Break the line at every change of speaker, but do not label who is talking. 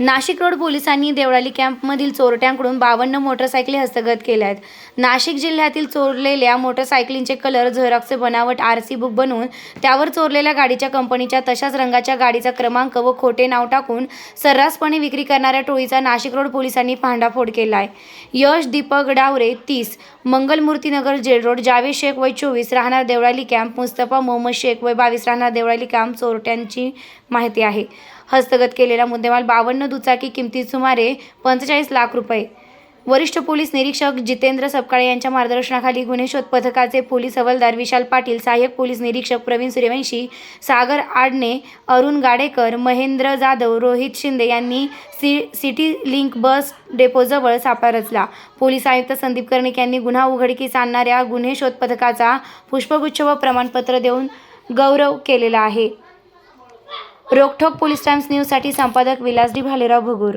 Nashik road पोलिसांनी देवळाली कॅम्पमधील चोरट्यांकडून बावन्न मोटरसायकली हस्तगत केल्या आहेत नाशिक जिल्ह्यातील चोरलेल्या मोटरसायकलींचे कलर झेरॉक्सचे बनावट आर सी बुक बनवून त्यावर चोरलेल्या गाडीच्या कंपनीच्या तशाच रंगाच्या गाडीचा क्रमांक व खोटे नाव टाकून सर्रासपणे विक्री करणाऱ्या टोळीचा नाशिक रोड पोलिसांनी भांडाफोड केला आहे यश दीपक डावरे तीस मंगलमूर्तीनगर जेल रोड जावेद शेख वय चोवीस राहणार देवळाली कॅम्प मुस्तफा मोहम्मद शेख वय बावीस राहणार देवळाली कॅम्प चोरट्यांची माहिती आहे. हस्तगत केलेला मुद्देमाल बावन्न दुचाकी किमतीत सुमारे पंचेचाळीस लाख रुपये. वरिष्ठ पोलीस निरीक्षक जितेंद्र सपकाळे यांच्या मार्गदर्शनाखाली गुन्हे शोध पथकाचे पोलीस हवालदार विशाल पाटील सहाय्यक पोलीस निरीक्षक प्रवीण सूर्यवंशी सागर आडणे अरुण गाडेकर महेंद्र जाधव रोहित शिंदे यांनी सी सिटी लिंक बस डेपोजवळ सापळा रचला. पोलीस आयुक्त संदीप कर्णिक यांनी गुन्हा उघडकीस आणणाऱ्या गुन्हे शोध पथकाचा पुष्पगुच्छ व प्रमाणपत्र देऊन गौरव केलेला आहे. रोखठोक पोलीस टाइम्स न्यूजसाठी संपादक विलासडी भालेराव भगूर